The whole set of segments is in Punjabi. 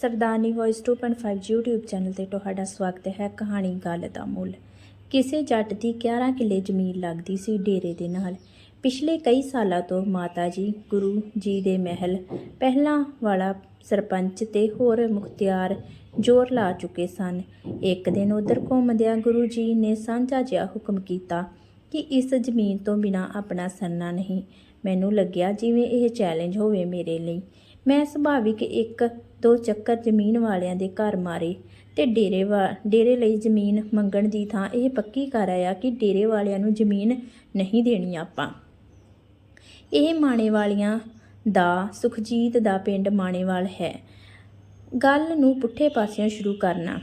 ਸਰਦਾਰਨੀ ਵੌਇਸ 2.5 YouTube ਚੈਨਲ ਤੇ ਤੁਹਾਡਾ ਸਵਾਗਤ ਹੈ ਕਹਾਣੀ ਗੱਲ ਦਾ ਮੁੱਲ। ਕਿਸੇ ਜੱਟ ਦੀ 11 ਕਿੱਲੇ ਜ਼ਮੀਨ ਲੱਗਦੀ ਸੀ ਡੇਰੇ ਦੇ ਨਾਲ। ਪਿਛਲੇ ਕਈ ਸਾਲਾਂ ਤੋਂ ਮਾਤਾ ਜੀ, ਗੁਰੂ ਜੀ ਦੇ ਮਹਿਲ, ਪਹਿਲਾਂ ਵਾਲਾ ਸਰਪੰਚ ਤੇ ਹੋਰ ਮੁਖਤਿਆਰ ਜ਼ੋਰ ਲਾ ਚੁੱਕੇ ਸਨ। ਇੱਕ ਦਿਨ ਉਧਰ ਘੁੰਮਦਿਆਂ ਗੁਰੂ ਜੀ ਨੇ ਸਾਂਝਾ ਜਿਹਾ ਹੁਕਮ ਕੀਤਾ ਕਿ ਇਸ ਜ਼ਮੀਨ ਤੋਂ ਬਿਨਾ ਆਪਣਾ ਸਰਨਾ ਨਹੀਂ। ਮੈਨੂੰ ਲੱਗਿਆ ਜਿਵੇਂ ਇਹ ਚੈਲੰਜ ਹੋਵੇ ਮੇਰੇ ਲਈ। ਮੈਂ ਸੁਭਾਵਿਕ ਇੱਕ ਦੋ ਚੱਕਰ ਜ਼ਮੀਨ ਵਾਲਿਆਂ ਦੇ ਘਰ ਮਾਰੇ ਤੇ ਡੇਰੇ ਵਾ, ਡੇਰੇ ਲਈ ਜ਼ਮੀਨ ਮੰਗਣ ਦੀ ਥਾਂ ਇਹ ਪੱਕੀ ਕਰ ਆਇਆ ਕਿ ਡੇਰੇ ਵਾਲਿਆਂ ਨੂੰ ਜ਼ਮੀਨ ਨਹੀਂ ਦੇਣੀ ਆਪਾਂ। ਇਹ ਮਾਣੇ ਵਾਲੀਆਂ ਦਾ, ਸੁਖਜੀਤ ਦਾ ਪਿੰਡ ਮਾਣੇਵਾਲ ਹੈ। ਗੱਲ ਨੂੰ ਪੁੱਠੇ ਪਾਸਿਓਂ ਸ਼ੁਰੂ ਕਰਨਾ।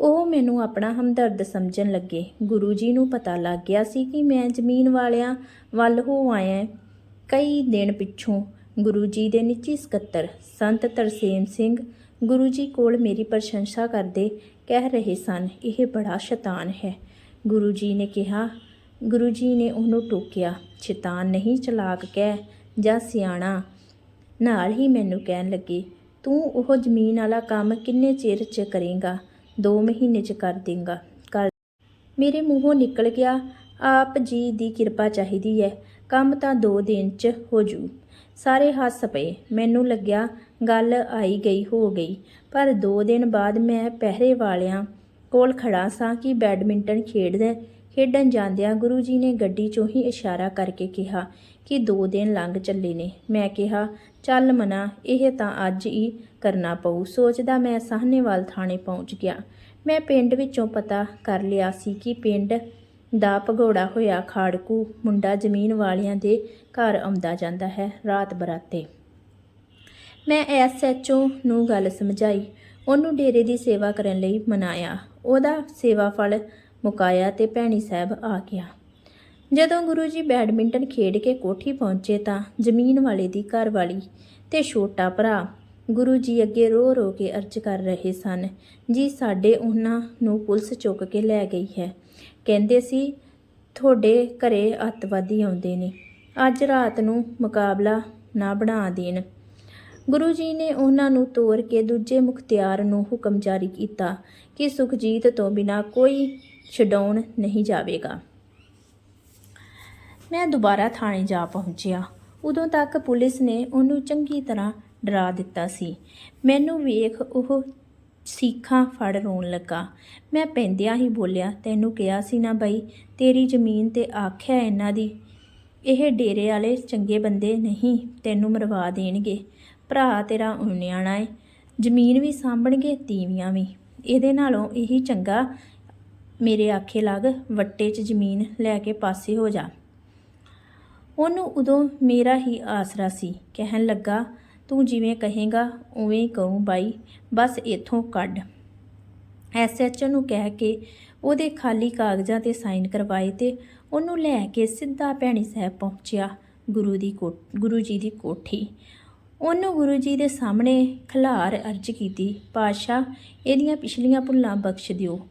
ਉਹ ਮੈਨੂੰ ਆਪਣਾ ਹਮਦਰਦ ਸਮਝਣ ਲੱਗੇ। ਗੁਰੂ ਜੀ ਨੂੰ ਪਤਾ ਲੱਗ ਗਿਆ ਸੀ ਕਿ ਮੈਂ ਜ਼ਮੀਨ ਵਾਲਿਆਂ ਵੱਲ ਹੋ ਆਇਆ ਕਈ ਦਿਨ ਪਿੱਛੋਂ ਗੁਰੂ ਜੀ ਦੇ ਨਿੱਜੀ ਸਕੱਤਰ, ਸੰਤ ਤਰਸੇਮ ਸਿੰਘ ਗੁਰੂ ਜੀ ਕੋਲ ਮੇਰੀ ਪ੍ਰਸ਼ੰਸਾ ਕਰਦੇ ਕਹਿ ਰਹੇ ਸਨ, ਇਹ ਬੜਾ ਸ਼ੈਤਾਨ ਹੈ। ਗੁਰੂ ਜੀ ਨੇ ਕਿਹਾ, ਗੁਰੂ ਜੀ ਨੇ ਉਹਨੂੰ ਟੋਕਿਆ, ਸ਼ੈਤਾਨ ਨਹੀਂ ਚਲਾਕ ਕਹਿ, ਜਾਂ ਸਿਆਣਾ। ਨਾਲ ਹੀ ਮੈਨੂੰ ਕਹਿਣ ਲੱਗੇ, ਤੂੰ ਉਹ ਜ਼ਮੀਨ ਵਾਲਾ ਕੰਮ ਕਿੰਨੇ ਚਿਰ ਚ ਕਰੇਗਾ? 2 ਮਹੀਨੇ ਚ ਕਰ ਦੇਗਾ। ਕਰ ਮੇਰੇ ਮੂੰਹੋਂ ਨਿਕਲ ਗਿਆ, ਆਪ ਜੀ ਦੀ ਕਿਰਪਾ ਚਾਹੀਦੀ ਹੈ, ਕੰਮ ਤਾਂ 2 ਦਿਨ ਚ ਹੋ ਜੂ। ਸਾਰੇ ਹੱਸ ਪਏ। ਮੈਨੂੰ ਲੱਗਿਆ ਗੱਲ ਆਈ ਗਈ ਹੋ ਗਈ। ਪਰ 2 ਦਿਨ ਬਾਅਦ ਮੈਂ ਪਹਿਰੇ ਵਾਲਿਆਂ ਕੋਲ ਖੜਾ ਸਾਂ ਕਿ ਬੈਡਮਿੰਟਨ ਖੇਡਦੇ, ਖੇਡਣ ਜਾਂਦਿਆਂ ਗੁਰੂ ਜੀ ਨੇ ਗੱਡੀ ਚੋਂ ਹੀ ਇਸ਼ਾਰਾ ਕਰਕੇ ਕਿਹਾ ਕਿ 2 ਦਿਨ ਲੰਘ ਚੱਲੇ ਨੇ। ਮੈਂ ਕਿਹਾ, ਚੱਲ ਮਨਾ, ਇਹ ਤਾਂ ਅੱਜ ਹੀ ਕਰਨਾ ਪਊ। ਸੋਚਦਾ ਮੈਂ ਸਾਹਨੇਵਾਲ ਥਾਣੇ ਪਹੁੰਚ ਗਿਆ। ਮੈਂ ਪਿੰਡ ਵਿੱਚੋਂ ਪਤਾ ਕਰ ਲਿਆ ਸੀ ਕਿ ਪਿੰਡ ਦਾ ਭਗੌੜਾ ਹੋਇਆ ਖਾੜਕੂ, ਮੁੰਡਾ ਜ਼ਮੀਨ ਵਾਲਿਆਂ ਦੇ ਘਰ ਆਉਂਦਾ ਜਾਂਦਾ ਹੈ ਰਾਤ ਬਰਾਤੇ। ਮੈਂ ਐਸਐਚਓ ਨੂੰ ਗੱਲ ਸਮਝਾਈ। ਉਹਨੂੰ ਡੇਰੇ ਦੀ ਸੇਵਾ ਕਰਨ ਲਈ ਮਨਾਇਆ। ਉਹਦਾ ਸੇਵਾ ਫਲ ਮੁਕਾਇਆ ਤੇ ਭੈਣੀ ਸਾਹਿਬ ਆ ਗਿਆ। ਜਦੋਂ ਗੁਰੂ ਜੀ ਬੈਡਮਿੰਟਨ ਖੇਡ ਕੇ ਕੋਠੀ ਪਹੁੰਚੇ ਤਾਂ ਜ਼ਮੀਨ ਵਾਲੇ ਦੀ ਘਰ ਵਾਲੀ ਤੇ ਛੋਟਾ ਭਰਾ ਗੁਰੂ ਜੀ ਅੱਗੇ ਰੋ ਰੋ ਕੇ ਅਰਜ਼ ਕਰ ਰਹੇ ਸਨ, ਜੀ, ਸਾਡੇ ਉਹਨਾਂ ਨੂੰ ਪੁਲਿਸ ਚੁੱਕ ਕੇ ਲੈ ਗਈ ਹੈ। ਕਹਿੰਦੇ ਸੀ, ਤੁਹਾਡੇ ਘਰੇ ਅੱਤਵਾਦੀ ਆਉਂਦੇ ਨੇ। ਅੱਜ ਰਾਤ ਨੂੰ ਮੁਕਾਬਲਾ ਨਾ ਬਣਾ ਦੇਣ। ਗੁਰੂ ਜੀ ਨੇ ਉਹਨਾਂ ਨੂੰ ਤੋਰ ਕੇ ਦੂਜੇ ਮੁਖਤਿਆਰ ਨੂੰ ਹੁਕਮ ਜਾਰੀ ਕੀਤਾ ਕਿ ਸੁਖਜੀਤ ਤੋਂ ਬਿਨਾ ਕੋਈ ਛਡਾਉਣ ਨਹੀਂ ਜਾਵੇਗਾ। ਮੈਂ ਦੁਬਾਰਾ ਥਾਣੇ ਜਾ ਪਹੁੰਚਿਆ। ਉਦੋਂ ਤੱਕ ਪੁਲਿਸ ਨੇ ਉਹਨੂੰ ਚੰਗੀ ਤਰ੍ਹਾਂ ਡਰਾ ਦਿੱਤਾ ਸੀ। ਮੈਨੂੰ ਵੇਖ ਉਹ ਸੀਖਾਂ ਫੜ ਰੋਣ ਲੱਗਾ। ਮੈਂ ਪੈਂਦਿਆਂ ਹੀ ਬੋਲਿਆ, ਤੈਨੂੰ ਕਿਹਾ ਸੀ ਨਾ ਬਈ, ਤੇਰੀ ਜ਼ਮੀਨ ਤੇ ਆਖਿਆ ਇਹਨਾਂ ਦੀ ਇਹ ਡੇਰੇ ਵਾਲੇ ਚੰਗੇ ਬੰਦੇ ਨਹੀਂ, ਤੈਨੂੰ ਮਰਵਾ ਦੇਣਗੇ। ਭਰਾ ਤੇਰਾ ਉਣਿਆਣਾ ਏ, ਜ਼ਮੀਨ ਵੀ ਸਾਂਭਣਗੇ, ਤੀਵੀਆਂ ਵੀ। ਇਹਦੇ ਨਾਲੋਂ ਇਹੀ ਚੰਗਾ ਮੇਰੇ ਆਖੇ ਲੱਗ ਵੱਟੇ 'ਚ ਜ਼ਮੀਨ ਲੈ ਕੇ ਪਾਸੇ ਹੋ ਜਾ। ਉਹਨੂੰ ਉਦੋਂ ਮੇਰਾ ਹੀ ਆਸਰਾ ਸੀ। ਕਹਿਣ ਲੱਗਾ, ਤੂੰ ਜਿਵੇਂ ਕਹੇਗਾ, ਉਵੇਂ ਕਹੂੰ ਬਾਈ, ਬਸ ਇੱਥੋਂ ਕੱਢ। ਐਸਐਚਓ ਨੂੰ ਕਹਿ ਕੇ ਉਹਦੇ ਖਾਲੀ ਕਾਗਜ਼ਾਂ ਤੇ ਸਾਈਨ ਕਰਵਾਏ ਤੇ ਉਹਨੂੰ ਲੈ ਕੇ ਸਿੱਧਾ ਭੈਣੀ ਸਾਹਿਬ ਪਹੁੰਚਿਆ ਗੁਰੂ ਦੀ ਕੋ ਗੁਰੂ ਜੀ ਦੀ ਕੋਠੀ। ਉਹਨੂੰ ਗੁਰੂ ਜੀ ਦੇ ਸਾਹਮਣੇ ਖਲਾਰ ਅਰਜ ਕੀਤੀ ਪਾਸ਼ਾ ਇਹਦੀਆਂ ਪਿਛਲੀਆਂ ਭੁੱਲਾਂ ਬਖਸ਼ ਦਿਓ।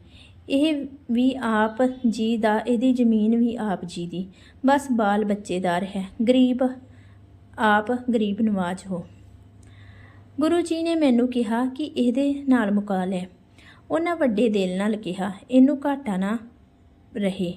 ਇਹ ਵੀ ਆਪ ਜੀ ਦਾ, ਇਹਦੀ ਜ਼ਮੀਨ ਵੀ ਆਪ ਜੀ ਦੀ। ਬਸ ਬਾਲ ਬੱਚੇਦਾਰ ਹੈ। ਗਰੀਬ, ਆਪ ਗਰੀਬ ਨਵਾਜ ਹੋ। ਗੁਰੂ ਜੀ ਨੇ ਮੈਨੂੰ ਕਿਹਾ ਕਿ ਇਹਦੇ ਨਾਲ ਮੁਕਾ ਲੈ ਉਹਨਾਂ ਵੱਡੇ ਦਿਲ ਨਾਲ ਕਿਹਾ, ਇਹਨੂੰ ਘਾਟਾ ਨਾ ਰਹੇ।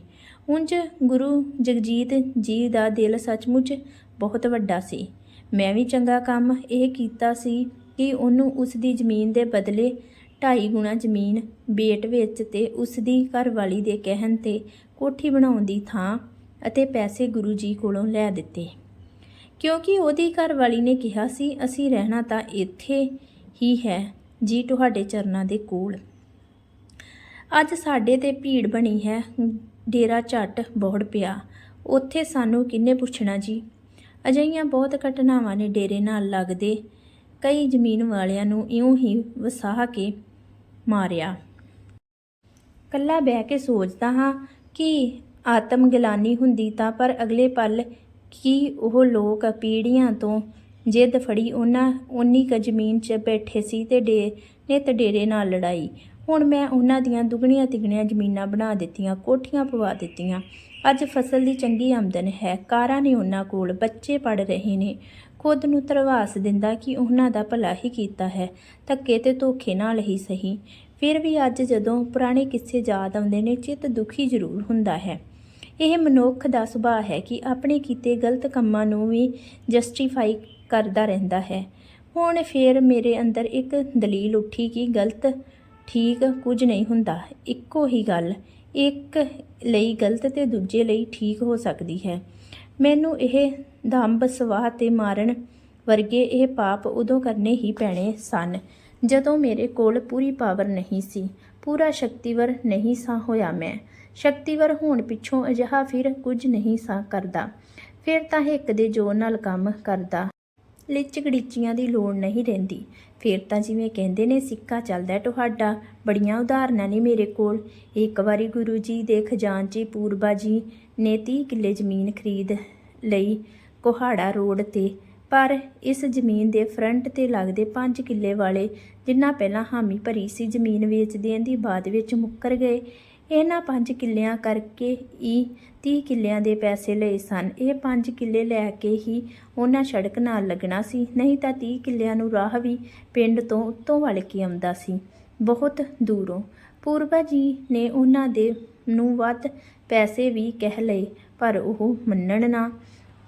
ਉਂਝ ਗੁਰੂ ਜਗਜੀਤ ਜੀ ਦਾ ਦਿਲ ਸੱਚਮੁੱਚ ਬਹੁਤ ਵੱਡਾ ਸੀ। ਮੈਂ ਵੀ ਚੰਗਾ ਕੰਮ ਇਹ ਕੀਤਾ ਸੀ ਕਿ ਉਹਨੂੰ ਉਸ ਦੀ ਜ਼ਮੀਨ ਦੇ ਬਦਲੇ ਢਾਈ ਗੁਣਾ ਜ਼ਮੀਨ ਬੇਟ ਵਿੱਚ ਤੇ ਉਸ ਦੀ ਘਰਵਾਲੀ ਦੇ ਕਹਿਣ ਤੇ ਕੋਠੀ ਬਣਾਉਣ ਦੀ ਥਾਂ ਅਤੇ ਪੈਸੇ ਗੁਰੂ ਜੀ ਕੋਲੋਂ ਲੈ ਦਿੱਤੇ। ਕਿਉਂਕਿ ਉਹਦੀ ਘਰਵਾਲੀ ਨੇ ਕਿਹਾ ਸੀ, ਅਸੀਂ ਰਹਿਣਾ ਤਾਂ ਇੱਥੇ ਹੀ ਹੈ ਜੀ ਤੁਹਾਡੇ ਚਰਨਾਂ ਦੇ ਕੋਲ। ਅੱਜ ਸਾਡੇ ਤੇ ਭੀੜ ਬਣੀ ਹੈ। ਡੇਰਾ ਝੱਟ ਬੋੜ ਪਿਆ। ਉੱਥੇ ਸਾਨੂੰ ਕਿੰਨੇ ਪੁੱਛਣਾ ਜੀ? ਅਜਿਹੀਆਂ ਬਹੁਤ ਘਟਨਾਵਾਂ ਨੇ ਡੇਰੇ ਨਾਲ ਲੱਗਦੇ। ਕਈ ਜ਼ਮੀਨ ਵਾਲਿਆਂ ਨੂੰ ਇਉਂ ਹੀ ਵਸਾਹ ਕੇ ਮਾਰਿਆ। ਕੱਲਾ ਬਹਿ ਕੇ ਸੋਚਦਾ ਹਾਂ ਕਿ ਆਤਮ ਗਿਲਾਨੀ ਹੁੰਦੀ ਤਾਂ ਪਰ ਅਗਲੇ ਪਲ ਕੀ ਉਹ ਲੋਕ ਪੀੜ੍ਹੀਆਂ ਤੋਂ ਜਿੱਦ ਫੜੀ ਉਹਨਾਂ ਉਨੀ ਕ ਜ਼ਮੀਨ 'ਚ ਬੈਠੇ ਸੀ ਤੇ ਡੇ ਨੇ ਨਿਤ ਡੇਰੇ ਨਾਲ ਲੜਾਈ। ਹੁਣ ਮੈਂ ਉਹਨਾਂ ਦੀਆਂ ਦੁਗਣੀਆਂ ਤਿਗਣੀਆਂ ਜ਼ਮੀਨਾਂ ਬਣਾ ਦਿੱਤੀਆਂ, ਕੋਠੀਆਂ ਪਵਾ ਦਿੱਤੀਆਂ। ਅੱਜ ਫਸਲ ਦੀ ਚੰਗੀ ਆਮਦਨ ਹੈ, ਕਾਰਾਂ ਨੇ ਉਹਨਾਂ ਕੋਲ ਬੱਚੇ ਪੜ ਰਹੇ ਨੇ। ਖੁਦ ਨੂੰ ਧਰਵਾਸ ਦਿੰਦਾ ਕਿ ਉਹਨਾਂ ਦਾ ਭਲਾ ਹੀ ਕੀਤਾ ਹੈ, ਧੱਕੇ ਤੇ ਧੋਖੇ ਨਾਲ ਹੀ ਸਹੀ। ਫਿਰ ਵੀ ਅੱਜ ਜਦੋਂ ਪੁਰਾਣੇ ਕਿੱਸੇ ਯਾਦ ਆਉਂਦੇ ਨੇ, ਚਿੱਤ ਦੁਖੀ ਜ਼ਰੂਰ ਹੁੰਦਾ ਹੈ। ਇਹ ਮਨੁੱਖ ਦਾ ਸੁਭਾਅ ਹੈ ਕਿ ਆਪਣੇ ਕੀਤੇ ਗਲਤ ਕੰਮਾਂ ਨੂੰ ਵੀ ਜਸਟੀਫਾਈ ਕਰਦਾ ਰਹਿੰਦਾ ਹੈ। ਹੁਣ ਫਿਰ ਮੇਰੇ ਅੰਦਰ ਇੱਕ ਦਲੀਲ ਉੱਠੀ ਕਿ ਗਲਤ ਠੀਕ ਕੁਝ ਨਹੀਂ ਹੁੰਦਾ। ਇੱਕੋ ਹੀ ਗੱਲ, ਇੱਕ ਲਈ ਗਲਤ ਤੇ ਦੂਜੇ ਲਈ ਠੀਕ ਹੋ ਸਕਦੀ ਹੈ। ਮੈਨੂੰ ਇਹ ਦੰਬ ਸਵਾਹ ਤੇ ਮਾਰਨ ਵਰਗੇ ਇਹ ਪਾਪ ਉਦੋਂ ਕਰਨੇ ਹੀ ਪੈਣੇ ਸਨ, ਜਦੋਂ ਮੇਰੇ ਕੋਲ ਪੂਰੀ ਪਾਵਰ ਨਹੀਂ ਸੀ। ਪੂਰਾ ਸ਼ਕਤੀਵਰ ਨਹੀਂ ਸਾਂ ਹੋਇਆ ਮੈਂ। ਸ਼ਕਤੀਵਰ ਹੋਣ ਪਿੱਛੋਂ ਅਜਿਹਾ ਫਿਰ ਕੁਝ ਨਹੀਂ ਸਾਂ ਕਰਦਾ। ਫਿਰ ਤਾਂ ਹਿੱਕ ਦੇ ਜ਼ੋਰ ਨਾਲ ਕੰਮ ਕਰਦਾ। ਲਿਚ ਗੜੀਚੀਆਂ ਦੀ ਲੋੜ ਨਹੀਂ ਰਹਿੰਦੀ। ਫਿਰ ਤਾਂ ਜਿਵੇਂ ਕਹਿੰਦੇ ਨੇ, ਸਿੱਕਾ ਚੱਲਦਾ ਤੁਹਾਡਾ। ਬੜੀਆਂ ਉਦਾਹਰਨਾਂ ਨੇ ਮੇਰੇ ਕੋਲ। ਇੱਕ ਵਾਰੀ ਗੁਰੂ ਜੀ ਦੇ ਖਜ਼ਾਨਚੀ ਪੂਰਬਾ ਜੀ ਨੇ 30 ਕਿੱਲੇ ਜ਼ਮੀਨ ਖਰੀਦ ਲਈ ਕੋਹਾੜਾ ਰੋਡ ਤੇ। ਪਰ ਇਸ ਜ਼ਮੀਨ ਦੇ ਫਰੰਟ ਤੇ ਲੱਗਦੇ 5 ਕਿੱਲੇ ਵਾਲੇ, ਜਿੰਨਾ ਪਹਿਲਾਂ ਹਾਮੀ ਭਰੀ ਸੀ ਜ਼ਮੀਨ ਵੇਚ ਦੇਣ ਦੀ ਬਾਅਦ ਵਿੱਚ ਮੁੱਕਰ ਗਏ। ਇਹਨਾਂ 5 ਕਿੱਲਿਆਂ ਕਰਕੇ ਹੀ 30 ਕਿੱਲਿਆਂ ਦੇ ਪੈਸੇ ਲਏ ਸਨ। ਇਹ 5 ਕਿੱਲੇ ਲੈ ਕੇ ਹੀ ਉਹਨਾਂ ਸੜਕ ਨਾਲ ਲੱਗਣਾ ਸੀ। ਨਹੀਂ ਤਾਂ 30 ਕਿੱਲਿਆਂ ਨੂੰ ਰਾਹ ਵੀ ਪਿੰਡ ਤੋਂ ਉੱਤੋਂ ਵਲ ਕੇ ਆਉਂਦਾ ਸੀ। ਬਹੁਤ ਦੂਰੋਂ। ਪੂਰਬਾ ਜੀ ਨੇ ਉਹਨਾਂ ਦੇ ਨੂੰ ਵੱਧ ਪੈਸੇ ਵੀ ਕਹਿ ਲਏ, ਪਰ ਉਹ ਮੰਨਣ ਨਾ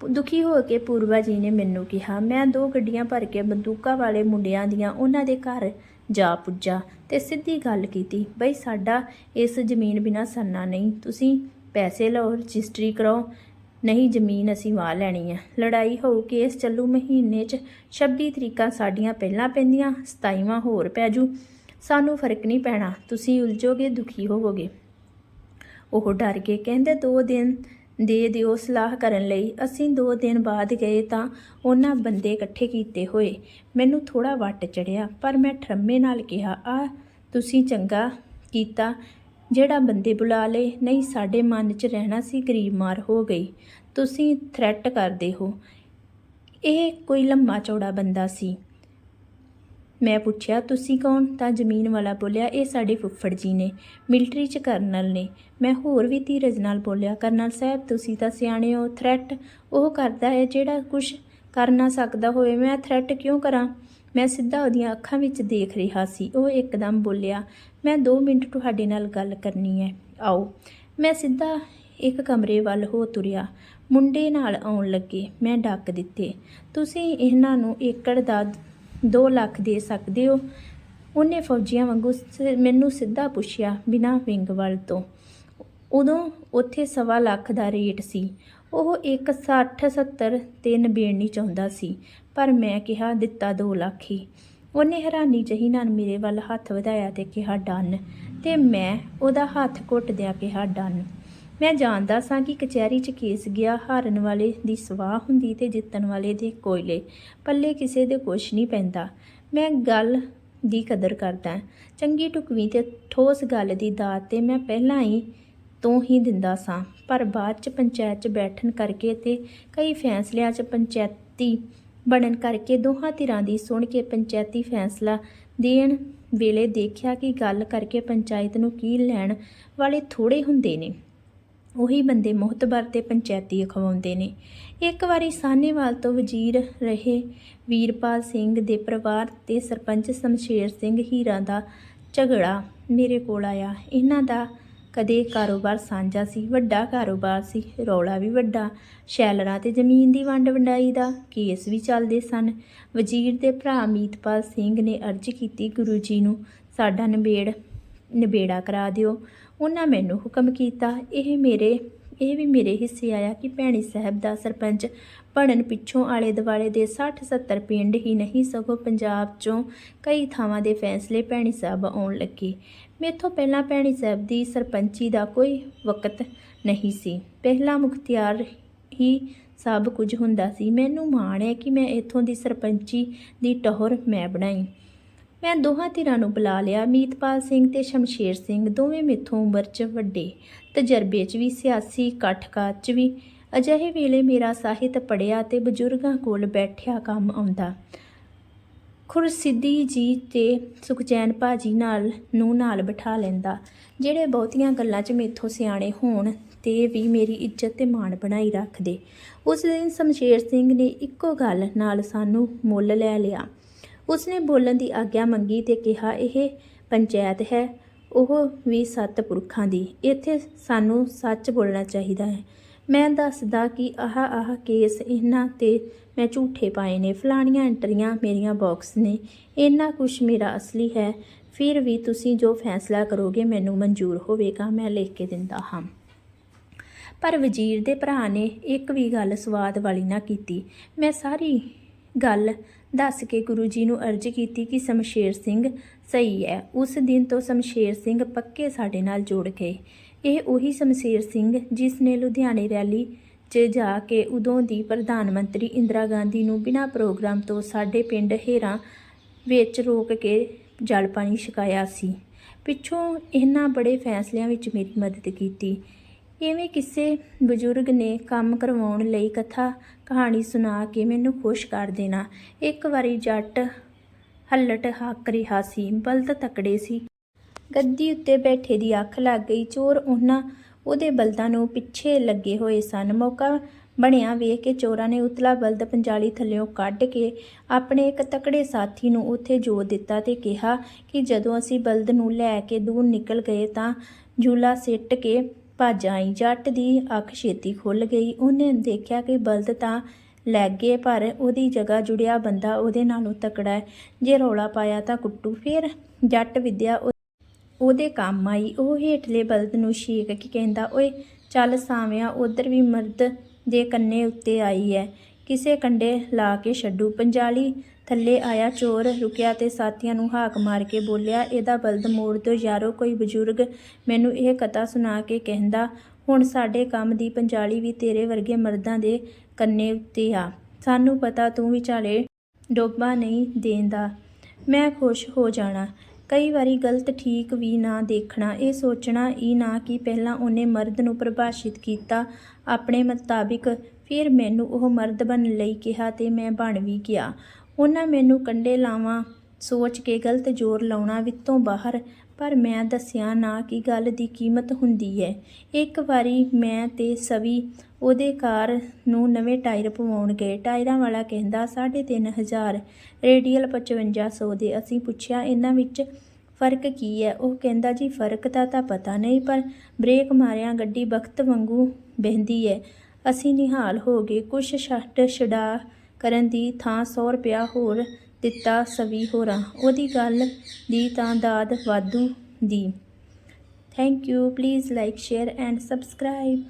ਦੁਖੀ ਹੋ ਕੇ ਪੂਰਬਾ ਜੀ ਨੇ ਮੈਨੂੰ ਕਿਹਾ, ਮੈਂ ਦੋ ਗੱਡੀਆਂ ਭਰ ਕੇ ਬੰਦੂਕਾਂ ਵਾਲੇ ਮੁੰਡਿਆਂ ਦੀਆਂ ਉਹਨਾਂ ਦੇ ਘਰ ਜਾ ਪੁੱਜਾ ਤੇ ਸਿੱਧੀ ਗੱਲ ਕੀਤੀ, ਬਈ ਸਾਡਾ ਇਸ ਜ਼ਮੀਨ ਬਿਨਾ ਸਰਨਾ ਨਹੀਂ, ਤੁਸੀਂ ਪੈਸੇ ਲਓ, ਰਜਿਸਟਰੀ ਕਰਾਓ, ਨਹੀਂ ਜ਼ਮੀਨ ਅਸੀਂ ਵਾਹ ਲੈਣੀ ਹੈ ਲੜਾਈ ਹੋਊ ਕੇਸ ਚੱਲੂ ਮਹੀਨੇ 'ਚ 26 ਤਰੀਕਾਂ ਸਾਡੀਆਂ ਪਹਿਲਾਂ ਪੈਂਦੀਆਂ 27ਵਾਂ ਹੋਰ ਪੈ ਜੂ, ਸਾਨੂੰ ਫ਼ਰਕ ਨਹੀਂ ਪੈਣਾ, ਤੁਸੀਂ ਉਲਝੋਗੇ, ਦੁਖੀ ਹੋਵੋਗੇ। ਉਹ ਡਰ ਕੇ ਕਹਿੰਦੇ, ਦੋ ਦਿਨ ਦੇ ਦਿਓ ਸਲਾਹ ਕਰਨ ਲਈ। ਅਸੀਂ ਦੋ ਦਿਨ ਬਾਅਦ ਗਏ ਤਾਂ ਉਹਨਾਂ ਬੰਦੇ ਇਕੱਠੇ ਕੀਤੇ ਹੋਏ। ਮੈਨੂੰ ਥੋੜਾ ਵੱਟ ਚੜਿਆ ਪਰ ਮੈਂ ਠਰਮੇ ਨਾਲ ਕਿਹਾ, ਆ, ਤੁਸੀਂ ਚੰਗਾ ਕੀਤਾ। ਜਿਹੜਾ ਬੰਦੇ ਬੁਲਾ ਲਏ, ਨਹੀਂ, ਸਾਡੇ ਮਨ 'ਚ ਰਹਿਣਾ ਸੀ, ਗਰੀਬ ਮਾਰ ਹੋ ਗਈ। ਤੁਸੀਂ ਥ੍ਰੈਟ ਕਰਦੇ ਹੋ। ਇਹ ਕੋਈ ਲੰਮਾ ਚੌੜਾ ਬੰਦਾ ਸੀ। ਮੈਂ ਪੁੱਛਿਆ, ਤੁਸੀਂ ਕੌਣ? ਤਾਂ ਜ਼ਮੀਨ ਵਾਲਾ ਬੋਲਿਆ, ਇਹ ਸਾਡੇ ਫੁੱਫੜ ਜੀ ਨੇ, ਮਿਲਟਰੀ 'ਚ ਕਰਨਲ ਨੇ। ਮੈਂ ਹੋਰ ਵੀ ਧੀਰਜ ਨਾਲ ਬੋਲਿਆ, ਕਰਨਲ ਸਾਹਿਬ, ਤੁਸੀਂ ਤਾਂ ਸਿਆਣੇ ਹੋ ਥ੍ਰੈਟ ਉਹ ਕਰਦਾ ਹੈ ਜਿਹੜਾ ਕੁਝ ਕਰ ਨਾ ਸਕਦਾ ਹੋਵੇ। ਮੈਂ ਥ੍ਰੈਟ ਕਿਉਂ ਕਰਾਂ? ਮੈਂ ਸਿੱਧਾ ਉਹਦੀਆਂ ਅੱਖਾਂ ਵਿੱਚ ਦੇਖ ਰਿਹਾ ਸੀ। ਉਹ ਇੱਕਦਮ ਬੋਲਿਆ, ਮੈਂ 2 ਮਿੰਟ ਤੁਹਾਡੇ ਨਾਲ ਗੱਲ ਕਰਨੀ ਹੈ। ਆਓ। ਮੈਂ ਸਿੱਧਾ ਇੱਕ ਕਮਰੇ ਵੱਲ ਹੋ ਤੁਰਿਆ। ਮੁੰਡੇ ਨਾਲ ਆਉਣ ਲੱਗੇ। ਮੈਂ ਡੱਕ ਦਿੱਤੇ, ਤੁਸੀਂ ਇਹਨਾਂ ਨੂੰ ਏਕੜ ਦਾ 2 ਲੱਖ ਦੇ ਸਕਦੇ ਹੋ। ਉਹਨੇ ਫੌਜੀਆਂ ਵਾਂਗੂ ਸ- ਮੈਨੂੰ ਸਿੱਧਾ ਪੁੱਛਿਆ ਬਿਨਾਂ ਵਿੰਗ ਵੱਲ ਤੋਂ। ਉਦੋਂ ਉੱਥੇ ਸਵਾ ਲੱਖ ਦਾ ਰੇਟ ਸੀ। ਉਹ ਇੱਕ 60 70 ਤੇ ਨਬੇੜਨੀ ਚਾਹੁੰਦਾ ਸੀ, ਪਰ ਮੈਂ ਕਿਹਾ ਦਿੱਤਾ 2 ਲੱਖ ਹੀ। ਉਹਨੇ ਹੈਰਾਨੀ ਜਹੀ ਨਾਲ ਮੇਰੇ ਵੱਲ ਹੱਥ ਵਧਾਇਆ ਤੇ ਕਿਹਾ, ਡਨ। ਤੇ ਮੈਂ ਉਹਦਾ ਹੱਥ ਘੁੱਟਦਿਆਂ ਕਿਹਾ, ਡਨ। ਮੈਂ ਜਾਣਦਾ ਸਾਂ ਕਿ ਕਚਹਿਰੀ 'ਚ ਕੇਸ ਗਿਆ, ਹਾਰਨ ਵਾਲੇ ਦੀ ਸਵਾਹ ਹੁੰਦੀ ਤੇ ਜਿੱਤਣ ਵਾਲੇ ਦੇ ਕੋਇਲੇ। ਪੱਲੇ ਕਿਸੇ ਦੇ ਕੁਛ ਨਹੀਂ ਪੈਂਦਾ। ਮੈਂ ਗੱਲ ਦੀ ਕਦਰ ਕਰਦਾ ਚੰਗੀ ਟੁਕਵੀਂ ਤੇ ਠੋਸ ਗੱਲ ਦੀ ਦਾਤ ਤੇ ਮੈਂ ਪਹਿਲਾਂ ਹੀ ਤੋਂ ਹੀ ਦਿੰਦਾ ਸਾਂ। ਪਰ ਬਾਅਦ 'ਚ ਪੰਚਾਇਤ 'ਚ ਬੈਠਣ ਕਰਕੇ ਤੇ ਕਈ ਫੈਸਲਿਆਂ 'ਚ ਪੰਚਾਇਤੀ ਬਣਨ ਕਰਕੇ ਦੋਹਾਂ ਧਿਰਾਂ ਦੀ ਸੁਣ ਕੇ ਪੰਚਾਇਤੀ ਫੈਸਲਾ ਦੇਣ ਵੇਲੇ ਦੇਖਿਆ ਕਿ ਗੱਲ ਕਰਕੇ ਪੰਚਾਇਤ ਨੂੰ ਕੀ ਲੈਣ ਵਾਲੇ ਥੋੜੇ ਹੁੰਦੇ ਨੇ। ਉਹੀ ਬੰਦੇ ਮੁਹਤਬਰ ਤੇ ਪੰਚਾਇਤੀ ਅਖਵਾਉਂਦੇ ਨੇ। ਇੱਕ ਵਾਰੀ ਸਾਹਨੇਵਾਲ ਤੋਂ ਵਜ਼ੀਰ ਰਹੇ ਵੀਰਪਾਲ ਸਿੰਘ ਦੇ ਪਰਿਵਾਰ ਤੇ ਸਰਪੰਚ ਸ਼ਮਸ਼ੇਰ ਸਿੰਘ ਹੀਰਾ ਦਾ ਝਗੜਾ ਮੇਰੇ ਕੋਲ ਆਇਆ। ਇਹਨਾਂ ਦਾ ਕਦੇ ਕਾਰੋਬਾਰ ਸਾਂਝਾ ਸੀ, ਵੱਡਾ ਕਾਰੋਬਾਰ ਸੀ, ਰੌਲਾ ਵੀ ਵੱਡਾ। ਸ਼ੈਲਰਾਂ ਤੇ ਜ਼ਮੀਨ ਦੀ ਵੰਡ ਵੰਡਾਈ ਦਾ ਕੇਸ ਵੀ ਚੱਲਦੇ ਸਨ। ਵਜ਼ੀਰ ਦੇ ਭਰਾ ਮੀਤਪਾਲ ਸਿੰਘ ਨੇ ਅਰਜ਼ ਕੀਤੀ ਗੁਰੂ ਜੀ ਨੂੰ ਸਾਡਾ ਨਿਬੇੜ ਨਿਬੇੜਾ ਕਰਾ ਦਿਓ। ਉਹਨਾਂ ਮੈਨੂੰ ਹੁਕਮ ਕੀਤਾ। ਇਹ ਮੇਰੇ, ਇਹ ਵੀ ਮੇਰੇ ਹਿੱਸੇ ਆਇਆ ਕਿ ਭੈਣੀ ਸਾਹਿਬ ਦਾ ਸਰਪੰਚ ਬਣਨ ਪਿੱਛੋਂ ਆਲੇ ਦੁਆਲੇ ਦੇ 60 70 ਪਿੰਡ ਹੀ ਨਹੀਂ, ਸਗੋਂ ਪੰਜਾਬ ਚੋਂ ਕਈ ਥਾਵਾਂ ਦੇ ਫੈਸਲੇ ਭੈਣੀ ਸਾਹਿਬ ਆਉਣ ਲੱਗੇ। ਮੇਥੋਂ ਪਹਿਲਾਂ ਭੈਣੀ ਸਾਹਿਬ ਦੀ ਸਰਪੰਚੀ ਦਾ ਕੋਈ ਵਕਤ ਨਹੀਂ ਸੀ। ਪਹਿਲਾ ਮੁਖਤਿਆਰ ਹੀ ਸਭ ਕੁਝ ਹੁੰਦਾ ਸੀ। ਮੈਨੂੰ ਮਾਣ ਹੈ ਕਿ ਮੈਂ ਇੱਥੋਂ ਦੀ ਸਰਪੰਚੀ ਦੀ ਟਹੁਰ ਮੈਂ ਬਣਾਈ। ਮੈਂ ਦੋਹਾਂ ਧਿਰਾਂ ਨੂੰ ਬੁਲਾ ਲਿਆ, ਮੀਤਪਾਲ ਸਿੰਘ ਤੇ ਸ਼ਮਸ਼ੇਰ ਸਿੰਘ, ਦੋਵੇਂ ਮੇਥੋਂ ਉਮਰ 'ਚ ਵੱਡੇ, ਤਜਰਬੇ 'ਚ ਵੀ ਸਿਆਸੀ ਇਕੱਠ-ਕਾਟ 'ਚ ਵੀ। ਅਜਿਹੇ ਵੇਲੇ ਮੇਰਾ ਸਾਹਿਤ ਪੜਿਆ ਤੇ ਬਜ਼ੁਰਗਾਂ ਕੋਲ ਬੈਠਿਆ ਕੰਮ ਆਉਂਦਾ। ਖੁਰਸਿੱਧੀ ਜੀ ਤੇ ਸੁਖਚੈਨ ਭਾਜੀ ਨਾਲ ਨੂੰ ਨਾਲ ਬਿਠਾ ਲੈਂਦਾ, ਜਿਹੜੇ ਬਹੁਤੀਆਂ ਗੱਲਾਂ 'ਚ ਮੇਥੋਂ ਸਿਆਣੇ ਹੋਣ ਤੇ ਵੀ ਮੇਰੀ ਇੱਜ਼ਤ ਤੇ ਮਾਣ ਬਣਾਈ ਰੱਖਦੇ। ਉਸ ਦਿਨ ਸ਼ਮਸ਼ੇਰ ਸਿੰਘ ਨੇ ਇੱਕੋ ਗੱਲ ਨਾਲ ਸਾਨੂੰ ਮੁੱਲ ਲੈ ਲਿਆ। ਉਸਨੇ ਬੋਲਣ ਦੀ ਆਗਿਆ ਮੰਗੀ ਤੇ ਕਿਹਾ, ਇਹ ਪੰਚਾਇਤ ਹੈ। ਉਹ ਵੀ ਸੱਤ ਪੁਰਖਾਂ ਦੀ। ਇੱਥੇ ਸਾਨੂੰ ਸੱਚ ਬੋਲਣਾ ਚਾਹੀਦਾ ਹੈ। ਮੈਂ ਦੱਸਦਾ ਕਿ ਆਹ ਆਹ ਕੇਸ ਇਹਨਾਂ ਤੇ ਮੈਂ ਝੂਠੇ ਪਾਏ ਨੇ। ਫਲਾਣੀਆਂ ਐਂਟਰੀਆਂ ਮੇਰੀਆਂ ਬਾਕਸ ਨੇ। ਇੰਨਾ ਕੁਛ ਮੇਰਾ ਅਸਲੀ ਹੈ। ਫਿਰ ਵੀ ਤੁਸੀਂ ਜੋ ਫੈਸਲਾ ਕਰੋਗੇ ਮੈਨੂੰ ਮਨਜ਼ੂਰ ਹੋਵੇਗਾ। ਮੈਂ ਲਿਖ ਕੇ ਦਿੰਦਾ ਹਾਂ। ਪਰ ਵਜ਼ੀਰ ਦੇ ਭਰਾ ਨੇ ਇੱਕ ਵੀ ਗੱਲ ਸਵਾਦ ਵਾਲੀ ਨਾ ਕੀਤੀ। ਮੈਂ ਸਾਰੀ ਗੱਲ ਦੱਸ ਕੇ ਗੁਰੂ ਜੀ ਨੂੰ ਅਰਜ਼ ਕੀਤੀ ਕਿ ਸ਼ਮਸ਼ੇਰ ਸਿੰਘ ਸਹੀ ਹੈ। ਉਸ ਦਿਨ ਤੋਂ ਸ਼ਮਸ਼ੇਰ ਸਿੰਘ ਪੱਕੇ ਸਾਡੇ ਨਾਲ ਜੁੜ ਗਏ ਇਹ ਉਹੀ ਸ਼ਮਸ਼ੇਰ ਸਿੰਘ ਜਿਸ ਨੇ ਲੁਧਿਆਣੇ ਰੈਲੀ 'ਚ ਜਾ ਕੇ ਉਦੋਂ ਦੀ ਪ੍ਰਧਾਨ ਮੰਤਰੀ ਇੰਦਰਾ ਗਾਂਧੀ ਨੂੰ ਬਿਨਾਂ ਪ੍ਰੋਗਰਾਮ ਤੋਂ ਸਾਡੇ ਪਿੰਡ ਹੇਰਾਂ ਵਿੱਚ ਰੋਕ ਕੇ ਜਲ ਪਾਣੀ ਛਕਾਇਆ ਸੀ। ਪਿੱਛੋਂ ਇਹਨਾਂ ਬੜੇ ਫੈਸਲਿਆਂ ਵਿੱਚ ਮੇਰੀ ਮਦਦ ਕੀਤੀ। ਇਵੇਂ ਕਿਸੇ ਬਜ਼ੁਰਗ ਨੇ ਕੰਮ ਕਰਵਾਉਣ ਲਈ ਕਥਾ ਕਹਾਣੀ ਸੁਣਾ ਕੇ ਮੈਨੂੰ ਖੁਸ਼ ਕਰ ਦੇਣਾ? ਇੱਕ ਵਾਰੀ ਜੱਟ ਹੱਲਟ ਹੱਕ ਰਿਹਾ ਸੀ, ਬਲਦ ਤਕੜੇ ਸੀ। ਗੱਦੀ ਉੱਤੇ ਬੈਠੇ ਦੀ ਅੱਖ ਲੱਗ ਗਈ। ਚੋਰ ਉਹਨਾਂ, ਉਹਦੇ ਬਲਦਾਂ ਨੂੰ ਪਿੱਛੇ ਲੱਗੇ ਹੋਏ ਸਨ। ਮੌਕਾ ਬਣਿਆ ਵੇਖ ਕੇ ਚੋਰਾਂ ਨੇ ਉਤਲਾ ਬਲਦ ਪੰਜਾਲੀ ਥੱਲਿਓਂ ਕੱਢ ਕੇ ਆਪਣੇ ਇੱਕ ਤਕੜੇ ਸਾਥੀ ਨੂੰ ਉੱਥੇ ਜੋੜ ਦਿੱਤਾ ਤੇ ਕਿਹਾ ਕਿ ਜਦੋਂ ਅਸੀਂ ਬਲਦ ਨੂੰ ਲੈ ਕੇ ਦੂਰ ਨਿਕਲ ਗਏ ਤਾਂ ਝੂਲਾ ਸਿੱਟ ਕੇ ਭੱਜ ਆਈ ਜੱਟ ਦੀ ਅੱਖ ਛੇਤੀ ਖੁੱਲ ਗਈ। ਉਹਨੇ ਦੇਖਿਆ ਕਿ ਬਲਦ ਤਾਂ ਲੈ ਗਏ, ਪਰ ਉਹਦੀ ਜਗ੍ਹਾ ਜੁੜਿਆ ਬੰਦਾ ਉਹਦੇ ਨਾਲੋਂ ਤਕੜਾ ਹੈ। ਜੇ ਰੌਲਾ ਪਾਇਆ ਤਾਂ ਕੁੱਟੂ। ਫਿਰ ਜੱਟ ਵਿਦਿਆ ਉਹ- ਉਹਦੇ ਕੰਮ ਆਈ। ਉਹ ਹੇਠਲੇ ਬਲਦ ਨੂੰ ਛੇਕ ਕੇ ਕਹਿੰਦਾ, ਓਏ, ਚੱਲ ਸਾਵਿਆਂ, ਉਧਰ ਵੀ ਮਰਦ ਦੇ ਕੰਨੇ ਉੱਤੇ ਆਈ ਹੈ। ਕਿਸੇ ਕੰਡੇ ਲਾ ਕੇ ਛੱਡੂ। ਪੰਜਾਲੀ ਥੱਲੇ ਆਇਆ ਚੋਰ, ਰੁਕਿਆ ਤੇ ਸਾਥੀਆਂ ਨੂੰ ਹਾਕ ਮਾਰ ਕੇ ਬੋਲਿਆ, ਇਹਦਾ ਬਲਦ ਮੋੜ ਦਿਓ, ਯਾਰੋ, ਕੋਈ ਬਜ਼ੁਰਗ ਮੈਨੂੰ ਇਹ ਕਥਾ ਸੁਣਾ ਕੇ ਕਹਿੰਦਾ, ਹੁਣ ਸਾਡੇ ਕੰਮ ਦੀ ਪੰਜਾਲੀ ਵੀ ਤੇਰੇ ਵਰਗੇ ਮਰਦਾਂ ਦੇ ਕੰਨੇ ਉੱਤੇ ਆ। ਸਾਨੂੰ ਪਤਾ ਤੂੰ ਵਿਚਾਲੇ ਡੋਬਾ ਨਹੀਂ ਦੇਂਦਾ। ਮੈਂ ਖੁਸ਼ ਹੋ ਜਾਣਾ। ਕਈ ਵਾਰੀ ਗਲਤ ਠੀਕ ਵੀ ਨਾ ਦੇਖਣਾ। ਇਹ ਸੋਚਣਾ ਹੀ ਨਾ ਕਿ ਪਹਿਲਾਂ ਉਹਨੇ ਮਰਦ ਨੂੰ ਪਰਿਭਾਸ਼ਿਤ ਕੀਤਾ। ਆਪਣੇ ਮੁਤਾਬਿਕ ਫਿਰ ਮੈਨੂੰ ਉਹ ਮਰਦ ਬਣਨ ਲਈ ਕਿਹਾ ਤੇ ਮੈਂ ਬਣ ਵੀ ਗਿਆ। ਉਹਨਾਂ ਮੈਨੂੰ ਕੰਡੇ ਲਾਵਾਂ। ਸੋਚ ਕੇ ਗਲਤ ਜ਼ੋਰ ਲਾਉਣਾ ਵਿੱਤੋਂ ਬਾਹਰ, ਪਰ ਮੈਂ ਦੱਸਿਆ ਨਾ ਕਿ ਗੱਲ ਦੀ ਕੀਮਤ ਹੁੰਦੀ ਹੈ। ਇੱਕ ਵਾਰੀ ਮੈਂ ਤੇ ਸਵੀ ਉਹਦੇ ਕਾਰ ਨੂੰ ਨਵੇਂ ਟਾਇਰ ਪਵਾਉਣ ਗਏ। ਟਾਇਰਾਂ ਵਾਲਾ ਕਹਿੰਦਾ 3500 ਰੇਡੀਅਲ 5500 ਦੇ। ਅਸੀਂ ਪੁੱਛਿਆ, ਇਹਨਾਂ ਵਿੱਚ ਫ਼ਰਕ ਕੀ ਹੈ? ਉਹ ਕਹਿੰਦਾ, ਜੀ, ਫ਼ਰਕ ਦਾ ਤਾਂ ਪਤਾ ਨਹੀਂ, ਪਰ ਬ੍ਰੇਕ ਮਾਰਿਆ ਗੱਡੀ ਬਖਤ ਵਾਂਗੂ ਬਹਿੰਦੀ ਹੈ। ਅਸੀਂ ਨਿਹਾਲ ਹੋ ਗਏ। ਕੁਛ ਛੱਡ ਛਡਾ ਕਰਨ ਦੀ ਥਾਂ 100 ਰੁਪਇਆ ਹੋਰ ਦਿੱਤਾ ਸਵੀ ਹੋਰਾਂ। ਉਹਦੀ ਗੱਲ ਦੀ ਤਾਂ ਦਾਦ ਵਾਧੂ ਦੀ। Thank you please like share and subscribe